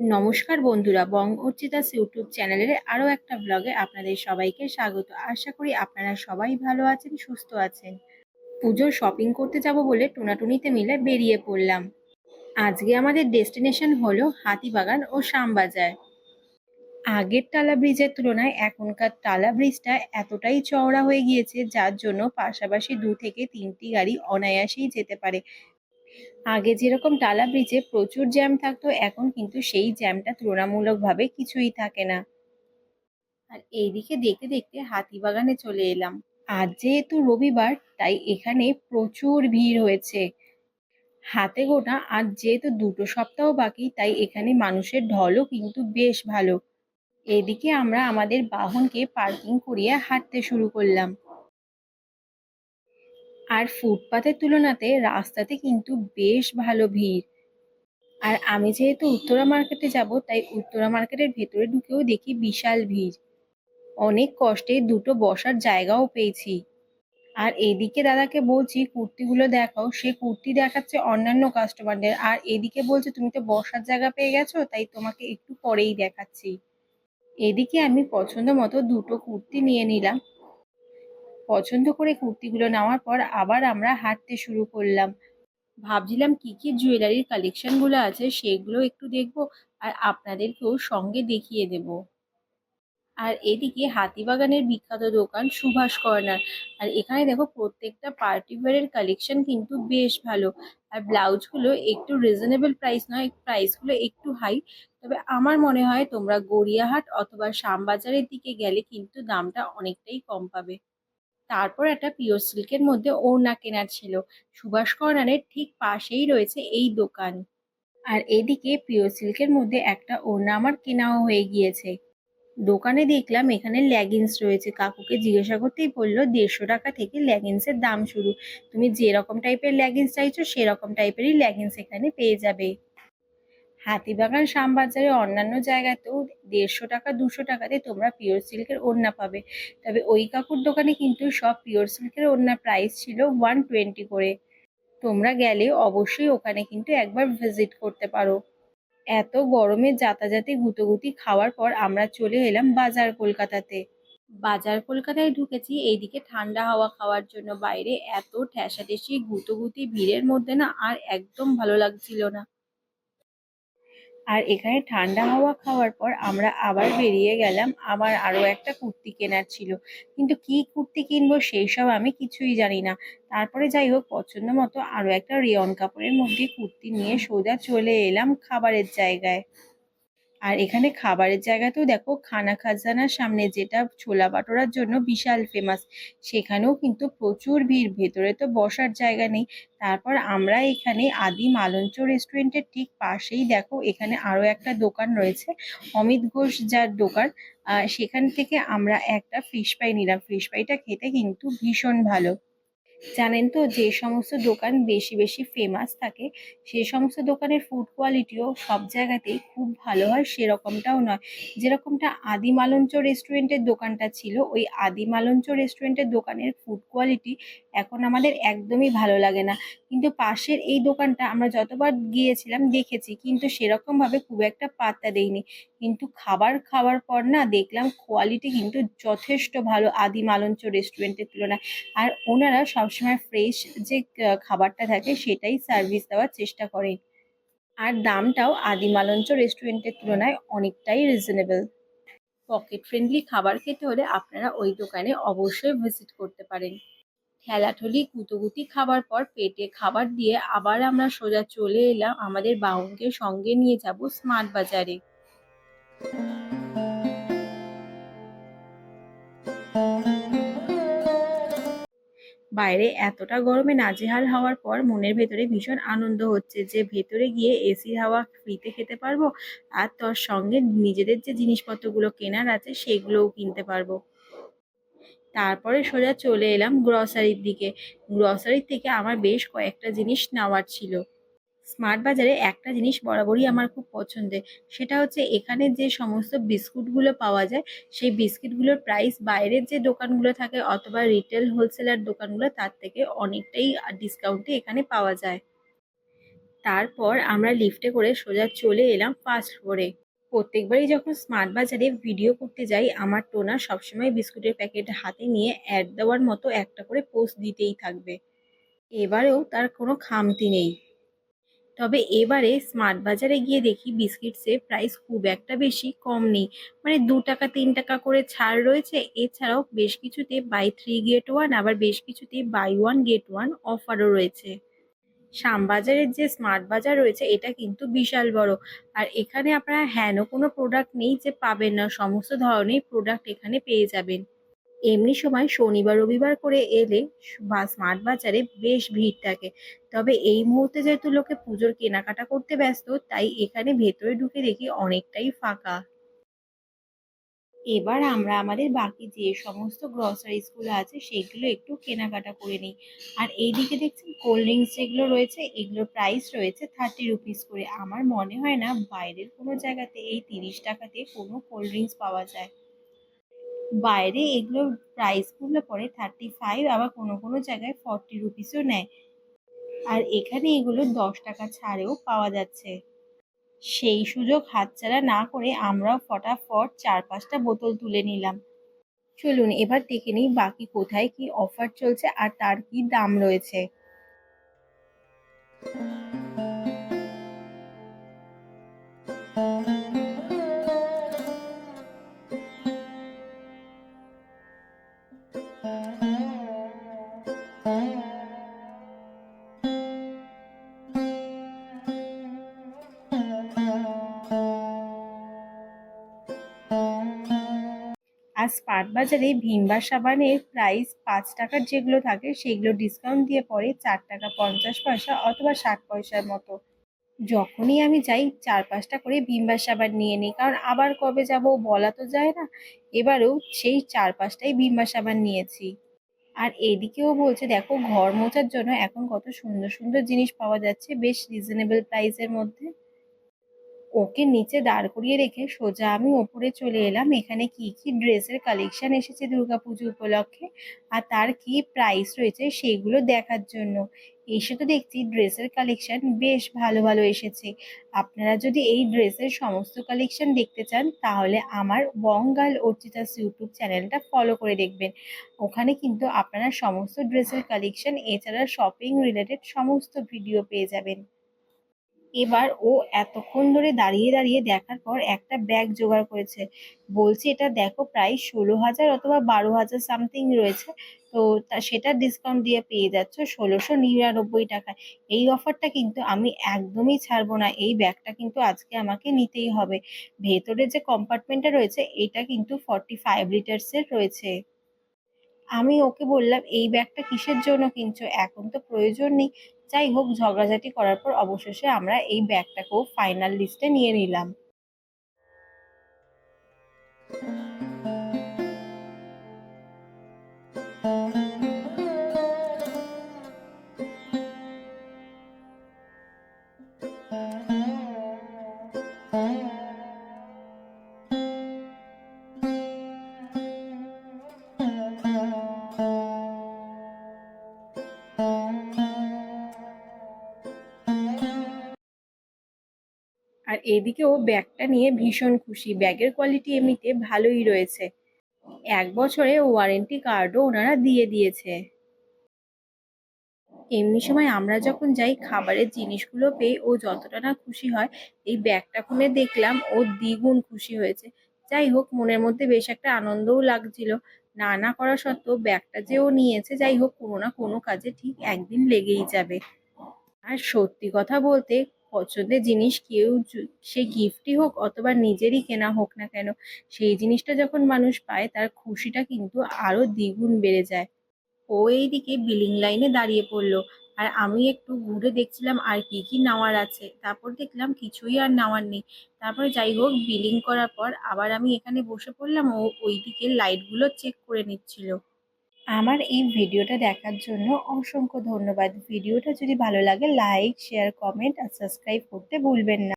নমস্কার বন্ধুরা বং অর্চিতাস ইউটিউব চ্যানেলের আরও একটা ব্লগে আপনাদের সবাইকে স্বাগত। আশা করি আপনারা সবাই ভালো আছেন, সুস্থ আছেন। পুজোর শপিং করতে যাব বলে টোনাটুনিতে মিলে বেরিয়ে পড়লাম। আজকে আমাদের ডেস্টিনেশন হলো হাতিবাগান ও শ্যামবাজার। আগের টালা ব্রিজের তুলনায় এখনকার টালা ব্রিজটা এতটাই চওড়া হয়ে গিয়েছে, যার জন্য পাশাপাশি দু থেকে তিনটি গাড়ি অনায়াসেই যেতে পারে। আগে যেরকম টালা ব্রিজে প্রচুর জ্যাম থাকতো, এখন কিন্তু সেই জ্যামটা তুলনামূলকভাবে কিছুই থাকে না। আর এইদিকে দেখতে দেখতে হাতিবাগানে চলে এলাম। আজ যেহেতু রবিবার, তাই এখানে প্রচুর ভিড় হয়েছে। হাতে গোটা আর যেহেতু দুটো সপ্তাহ বাকি, তাই এখানে মানুষের ঢলও কিন্তু বেশ ভালো। এদিকে আমরা আমাদের বাহনকে পার্কিং করিয়ে হাঁটতে শুরু করলাম। আর ফুটপাতের তুলনাতে রাস্তাতে কিন্তু বেশ ভালো ভিড়। আর আমি যেহেতু উত্তরা মার্কেটে যাব, তাই উত্তরা মার্কেটের ভেতরে ঢুকেও দেখি বিশাল ভিড়। অনেক কষ্টে দুটো বসার জায়গাও পেয়েছি। আর এদিকে দাদাকে বলছি, কুর্তিগুলো দেখাও। সে কুর্তি দেখাচ্ছে অন্যান্য কাস্টমারদের। আর এদিকে বলছে, তুমি তো বসার জায়গা পেয়ে গেছো, তাই তোমাকে একটু পরেই দেখাচ্ছি। এদিকে আমি পছন্দ মতো দুটো কুর্তি নিয়ে নিলাম। পছন্দ করে কুর্তিগুলো নেওয়ার পর আবার আমরা হাঁটতে শুরু করলাম। ভাবছিলাম কি কি জুয়েলারির কালেকশনগুলো আছে সেগুলো একটু দেখব আর আপনাদেরকেও সঙ্গে দেখিয়ে দেব। আর এদিকে হাতিবাগানের বিখ্যাত দোকান সুভাষ কর্নার। আর এখানে দেখো প্রত্যেকটা পার্টি ওয়ারের কালেকশন কিন্তু বেশ ভালো। আর ব্লাউজগুলো একটু রিজনেবল প্রাইস নয় প্রাইসগুলো একটু হাই তবে আমার মনে হয় তোমরা গড়িয়াহাট অথবা শ্যামবাজারের দিকে গেলে কিন্তু দামটা অনেকটাই কম পাবে। তারপর একটা পিওর সিল্কের মধ্যে ওড়না কেনার ছিল। সুভাষ কর্নারের ঠিক পাশেই রয়েছে এই দোকান। আর এদিকে পিওর সিল্কের মধ্যে একটা ওড়না আমার কেনাও হয়ে গিয়েছে। দোকানে দেখলাম এখানে লেগিংস রয়েছে। কাকুকে জিজ্ঞাসা করতেই বলল, দেড়শো টাকা থেকে লেগিংসের দাম শুরু। তুমি যেরকম টাইপের লেগিংস চাইছো, সেরকম টাইপেরই লেগিংস এখানে পেয়ে যাবে। হাতিবাগান শ্যামবাজারে অন্যান্য জায়গাতেও দেড়শো টাকা, দুশো টাকাতে তোমরা পিওর সিল্কের ওড়না পাবে। তবে ওই কাকুর দোকানে কিন্তু সব পিওর সিল্কের ওড়নার প্রাইস ছিল ওয়ান টোয়েন্টি করে। তোমরা গেলে অবশ্যই ওখানে কিন্তু একবার ভিজিট করতে পারো। এত গরমে যাতায়াতে গুতোগুতি খাওয়ার পর আমরা চলে এলাম বাজার কলকাতাতে। বাজার কলকাতায় ঢুকেছি, এইদিকে ঠান্ডা হাওয়া খাওয়ার জন্য বাইরে এত ঠেসাঠেসি, গুতোগুতি, ভিড়ের মধ্যে না আর একদম ভালো লাগছিল না। আর এখানে ঠান্ডা হাওয়া খাওয়ার পর আমরা আবার বেরিয়ে গেলাম। আমার আরও একটা কুর্তি কেনার ছিল। কিন্তু কি কুর্তি কিনবো সেই সব আমি কিছুই জানি না। তারপরে যাই হোক, পছন্দ মতো আরও একটা রেয়ন কাপড়ের মধ্যে কুর্তি নিয়ে সোজা চলে এলাম খাবারের জায়গায়। আর এখানে খাবারের জায়গাতেও দেখো খানা খাজানার সামনে যেটা ছোলা বাটোরার জন্য বিশাল ফেমাস সেখানেও কিন্তু প্রচুর ভিড়, ভেতরে তো বসার জায়গা নেই। তারপর আমরা এখানে আদি মালঞ্চ রেস্টুরেন্টের ঠিক পাশেই দেখো এখানে আরও একটা দোকান রয়েছে, অমিত ঘোষ যার দোকান। সেখান থেকে আমরা একটা ফিশ ফ্রাই নিলাম। ফিশ ফ্রাইটা খেতে কিন্তু ভীষণ ভালো। জানেন তো যে সমস্ত দোকান বেশি বেশি ফেমাস থাকে, সে সমস্ত দোকানের ফুড কোয়ালিটিও সব জায়গাতেই খুব ভালো হয়, সেরকমটাও নয়। যেরকমটা আদি মালঞ্চ রেস্টুরেন্টের দোকানটা ছিল, ওই আদি মালঞ্চ রেস্টুরেন্টের দোকানের ফুড কোয়ালিটি এখন আমাদের একদমই ভালো লাগে না। কিন্তু পাশের এই দোকানটা আমরা যতবার গিয়েছিলাম দেখেছি, কিন্তু সেরকমভাবে খুব একটা পাত্তা দেইনি। কিন্তু খাবার খাওয়ার পর না দেখলাম কোয়ালিটি কিন্তু যথেষ্ট ভালো আদি মালঞ্চ রেস্টুরেন্টের তুলনায়। আর ওনারা সবসময় ফ্রেশ যে খাবারটা থাকে সেটাই সার্ভিস দেওয়ার চেষ্টা করেন। আর দামটাও আদি মালঞ্চ রেস্টুরেন্টের তুলনায় অনেকটাই রিজনেবল পকেট ফ্রেন্ডলি খাবার খেতে হলে আপনারা ওই দোকানে অবশ্যই ভিজিট করতে পারেন। ঠেলাঠলি কুতোগুতি খাবার পর পেটে খাবার দিয়ে আবার আমরা সোজা চলে এলাম আমাদের বাউনকে সঙ্গে নিয়ে যাব স্মার্ট বাজারে। বাইরে এতটা গরমে নাজেহাল হওয়ার পর মনের ভেতরে ভীষণ আনন্দ হচ্ছে যে ভেতরে গিয়ে এসি হাওয়া ফ্রিতে খেতে পারব আর তার সঙ্গে নিজেদের যে জিনিসপত্রগুলো কেনার আছে সেগুলোও কিনতে পারব। তারপরে সোজা চলে এলাম গ্রসারির দিকে। গ্রসারির থেকে আমার বেশ কয়েকটা জিনিস নেওয়ার ছিল। স্মার্ট বাজারে একটা জিনিস বরাবরই আমার খুব পছন্দের। সেটা হচ্ছে এখানে যে সমস্ত বিস্কুটগুলো পাওয়া যায়, সেই বিস্কিটগুলোর প্রাইস বাইরের যে দোকানগুলো থাকে অথবা রিটেল হোলসেলার দোকানগুলো, তার থেকে অনেকটাই ডিসকাউন্টে এখানে পাওয়া যায়। তারপর আমরা লিফটে করে সোজা চলে এলাম ফার্স্ট ফ্লোরে প্রত্যেকবারই যখন স্মার্ট বাজারে ভিডিও করতে যাই, আমার টোনা সবসময় বিস্কুটের প্যাকেট হাতে নিয়ে অ্যাড দেওয়ার মতো একটা করে পোস্ট দিতেই থাকবে। এবারেও তার কোনো খামতি নেই। তবে এবারে স্মার্ট বাজারে গিয়ে দেখি বিস্কিটসের প্রাইস খুব একটা বেশি কম নেই। মানে দু টাকা, তিন টাকা করে ছাড় রয়েছে। এছাড়াও বেশ কিছুতে বাই থ্রি গেট ওয়ান আবার বেশ কিছুতে বাই ওয়ান গেট ওয়ান অফারও রয়েছে। শ্যামবাজারের যে স্মার্ট বাজার রয়েছে, এটা কিন্তু বিশাল বড়। আর এখানে আপনারা হ্যানও কোনো প্রোডাক্ট নেই যে পাবেন না। সমস্ত ধরনের প্রোডাক্ট এখানে পেয়ে যাবেন। এমনি সময় শনিবার, রবিবার করে এলে বা স্মার্ট বাজারে বেশ ভিড় থাকে। তবে এই মুহূর্তে যেহেতু লোকে পুজোর কেনাকাটা করতে ব্যস্ত, তাই এখানে ভেতরে ঢুকে দেখি অনেকটাই ফাঁকা। এবার আমরা আমাদের বাকি যে সমস্ত গ্রসারিসগুলো আছে, সেগুলো একটু কেনাকাটা করে নিই। আর এইদিকে দেখছেন কোল্ড ড্রিঙ্কস যেগুলো রয়েছে, এগুলোর প্রাইস রয়েছে থার্টি রুপিস করে। আমার মনে হয় না বাইরের কোনো জায়গাতে এই তিরিশ টাকাতে কোনো কোল্ড ড্রিঙ্কস পাওয়া যায়। বাইরে এগুলোর প্রাইসগুলো পড়ে থার্টি ফাইভ আবার কোনো কোনো জায়গায় ফর্টি রুপিসও নেয়। আর এখানে এগুলো দশ টাকা ছাড়েও পাওয়া যাচ্ছে। সেই সুযোগ হাতছাড়া না করে আমরাও ফটাফট চার পাঁচটা বোতল তুলে নিলাম। চলুন এবার দেখে নিই বাকি কোথায় কি অফার চলছে আর তার কি দাম রয়েছে। আর স্মার্ট বাজারে ভিমবার সাবানের প্রাইস পাঁচ টাকার যেগুলো থাকে, সেগুলো ডিসকাউন্ট দিয়ে পড়ে চার টাকা পঞ্চাশ পয়সা অথবা ষাট পয়সার মতো। যখনই আমি যাই, চার পাঁচটা করে ভিমবার সাবান নিয়ে নিই। কারণ আবার কবে যাব বলা তো যায় না। এবারেও সেই চার পাঁচটাই ভিমবার সাবান নিয়েছি। আর এদিকেও বলছে, দেখো, ঘর মোছার জন্য এখন কত সুন্দর সুন্দর জিনিস পাওয়া যাচ্ছে, বেশ রিজনেবল প্রাইসের মধ্যে। ওকে নিচে দাঁড় করিয়ে রেখে সোজা আমি ওপরে চলে এলাম। এখানে কি কি ড্রেসের কালেকশন এসেছে দুর্গাপুজো উপলক্ষে? আর তার কি প্রাইস রয়েছে সেগুলো দেখার জন্য। এসে তো দেখছি ড্রেসের কালেকশন বেশ ভালো ভালো এসেছে। আপনারা যদি এই ড্রেসের সমস্ত কালেকশন দেখতে চান, তাহলে আমার বঙ্গাল অর্চিতাস ইউটিউব চ্যানেলটা ফলো করে দেখবেন। ওখানে কিন্তু আপনারা সমস্ত ড্রেসের কালেকশন এছাড়া শপিং রিলেটেড সমস্ত ভিডিও পেয়ে যাবেন। এবার ও এতক্ষণ ধরে দাঁড়িয়ে দাঁড়িয়ে দেখার পর একটা ব্যাগ জোগাড় করেছে। বলছে, এটা দেখো, প্রায় ষোলো হাজার অথবা বারো হাজার সামথিং রয়েছে। তো তা সেটা ডিসকাউন্ট দিয়ে পেয়ে যাচ্ছ ষোলোশো নিরানব্বই টাকায়। এই অফারটা কিন্তু আমি একদমই ছাড়বো না। এই ব্যাগটা কিন্তু আজকে আমাকে নিতেই হবে। ভেতরে যে কম্পার্টমেন্টটা রয়েছে, এটা কিন্তু ফর্টি ফাইভ লিটার্সের রয়েছে। আমি ওকে বললাম, এই ব্যাগটা কিসের জন্য কিনছো? এখন তো প্রয়োজন নেই। যাই হোক ঝগড়াঝাটি করার পর অবশেষে আমরা এই ব্যাগটাকেও ফাইনাল লিস্টে নিয়ে নিলাম। এদিকে ও ব্যাগটা নিয়ে ভীষণ খুশি। ব্যাগের কোয়ালিটি এমনিতে ভালোই রয়েছে। এক বছরে ওয়ারেন্টি কার্ডও ওনারা দিয়ে দিয়েছে। এমনি সময় আমরা যখন যাই, খাবারের জিনিসগুলো পেয়ে ও যতটা না খুশি হয়, এই ব্যাগটা খুলে দেখলাম, ও দ্বিগুণ খুশি হয়েছে। যাই হোক, মনের মধ্যে বেশ একটা আনন্দও লাগছিল। না না করা সত্ত্বেও ব্যাগটা যে ও নিয়েছে, যাই হোক, কোনো না কোনো কাজে ঠিক একদিন লেগেই যাবে। আর সত্যি কথা বলতে পছন্দের জিনিস কেউ সে গিফটই হোক অথবা নিজেরই কেনা হোক না কেন, সেই জিনিসটা যখন মানুষ পায়, তার খুশিটা কিন্তু আরও দ্বিগুণ বেড়ে যায়। ও এইদিকে বিলিং লাইনে দাঁড়িয়ে পড়ল। আর আমি একটু ঘুরে দেখছিলাম আর কি কি নেওয়ার আছে। তারপর দেখলাম কিছুই আর নেওয়ার নেই। তারপরে যাই হোক বিলিং করার পর আবার আমি এখানে বসে পড়লাম ও ওইদিকে লাইটগুলো চেক করে নিচ্ছিল। আমার এই ভিডিওটা দেখার জন্য অসংখ্য ধন্যবাদ। ভিডিওটা যদি ভালো লাগে লাইক শেয়ার কমেন্ট আর সাবস্ক্রাইব করতে ভুলবেন না।